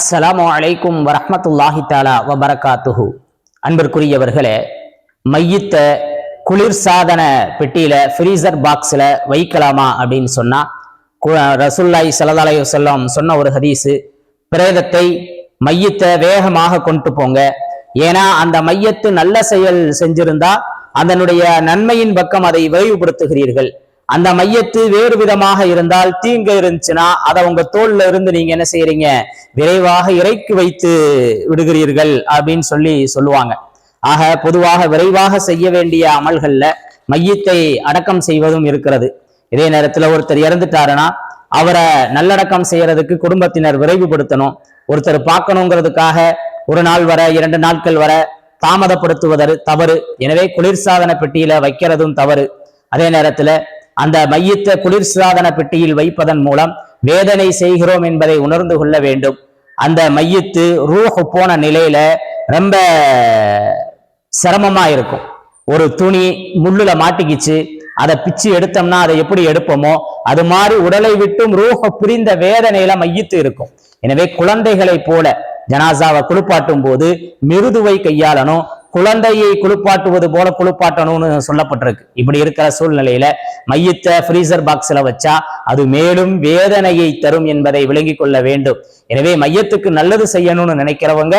அஸ்ஸலாமு அலைக்கும் வரஹ்மத்துல்லாஹி தாலா வபரகாத்துஹு. அன்பிற்குரியவர்களே மையத்த குளிர்சாதன பெட்டியில ஃப்ரீசர் பாக்ஸ்ல வைக்கலாமா அப்படின்னு சொன்னா ரசுல்லாய் சலதாலய செல்லம் சொன்ன ஒரு ஹதீஸு பிரேதத்தை மையத்தை வேகமாக கொண்டு போங்க. ஏன்னா அந்த மையத்து நல்ல செயல் செஞ்சிருந்தா அதனுடைய நன்மையின் பக்கம் அதை விரைவுபடுத்துகிறீர்கள். அந்த மையத்து வேறு விதமாக இருந்தால் தீங்கு இருந்துச்சுன்னா அதை உங்க தோல்ல இருந்து நீங்க என்ன செய்யறீங்க? விரைவாக இறைக்கு வைத்து விடுகிறீர்கள் அப்படின்னு சொல்லி சொல்லுவாங்க. ஆக பொதுவாக விரைவாக செய்ய வேண்டிய அமல்கள்ல மையத்தை அடக்கம் செய்வதும் இருக்கிறது. இதே நேரத்துல ஒருத்தர் இறந்துட்டாருன்னா அவரை நல்லடக்கம் செய்யறதுக்கு குடும்பத்தினர் விரைவுபடுத்தணும். ஒருத்தர் பார்க்கணுங்கிறதுக்காக ஒரு நாள் வர இரண்டு நாட்கள் வர தாமதப்படுத்துவதற்கு தவறு. எனவே குளிர்சாதன பெட்டியில வைக்கிறதும் தவறு. அதே நேரத்துல அந்த மையத்தை குளிர்சாதன பெட்டியில் வைப்பதன் மூலம் வேதனை செய்கிறோம் என்பதை உணர்ந்து கொள்ள வேண்டும். அந்த மையத்து ரூஹு போன நிலையில ரொம்ப சிரமமா இருக்கும். ஒரு துணி முள்ளுல மாட்டிக்கிச்சு அதை பிச்சு எடுத்தோம்னா அதை எப்படி எடுப்போமோ அது மாதிரி உடலை விட்டும் ரூஹ பிரிந்த வேதனையில மையத்து இருக்கும். எனவே குழந்தைகளை போல ஜனாசாவை குளிப்பாட்டும் போது மிருதுவை கையாளணும் குழந்தையை குளிப்பாட்டுவது போல குளிப்பாட்டணும்னு சொல்லப்பட்டிருக்கு. இப்படி இருக்கிற சூழ்நிலையில மையத்தை ஃப்ரீசர் பாக்ஸ்ல வச்சா அது மேலும் வேதனையை தரும் என்பதை விளங்கிக் கொள்ள வேண்டும். எனவே மையத்துக்கு நல்லது செய்யணும்னு நினைக்கிறவங்க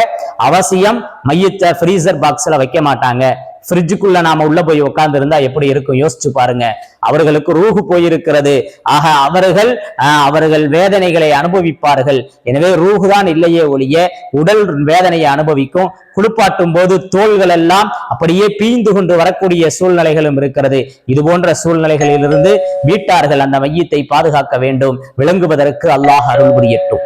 அவசியம் மையத்தை ஃப்ரீசர் பாக்ஸ்ல வைக்க மாட்டாங்க. ஃப்ரிட்ஜுக்குள்ள நாம உள்ள போய் உட்கார்ந்து இருந்தா எப்படி இருக்கும்? யோசிச்சு பாருங்க. அவர்களுக்கு ரூஹு போயிருக்கிறது. ஆக அவர்கள் ஆஹ், அவர்கள் வேதனைகளை அனுபவிப்பார்கள். எனவே ரூஹு தான் இல்லையே ஒழிய உடல் வேதனையை அனுபவிக்கும். குளிப்பாட்டும் போது தோள்கள் எல்லாம் அப்படியே பீந்து கொண்டு வரக்கூடிய சூழ்நிலைகளும் இருக்கிறது. இது போன்ற சூழ்நிலைகளிலிருந்து வீட்டார்கள் அந்த மையத்தை பாதுகாக்க வேண்டும். விளங்குவதற்கு அல்லாஹ் அருள் புரியட்டும்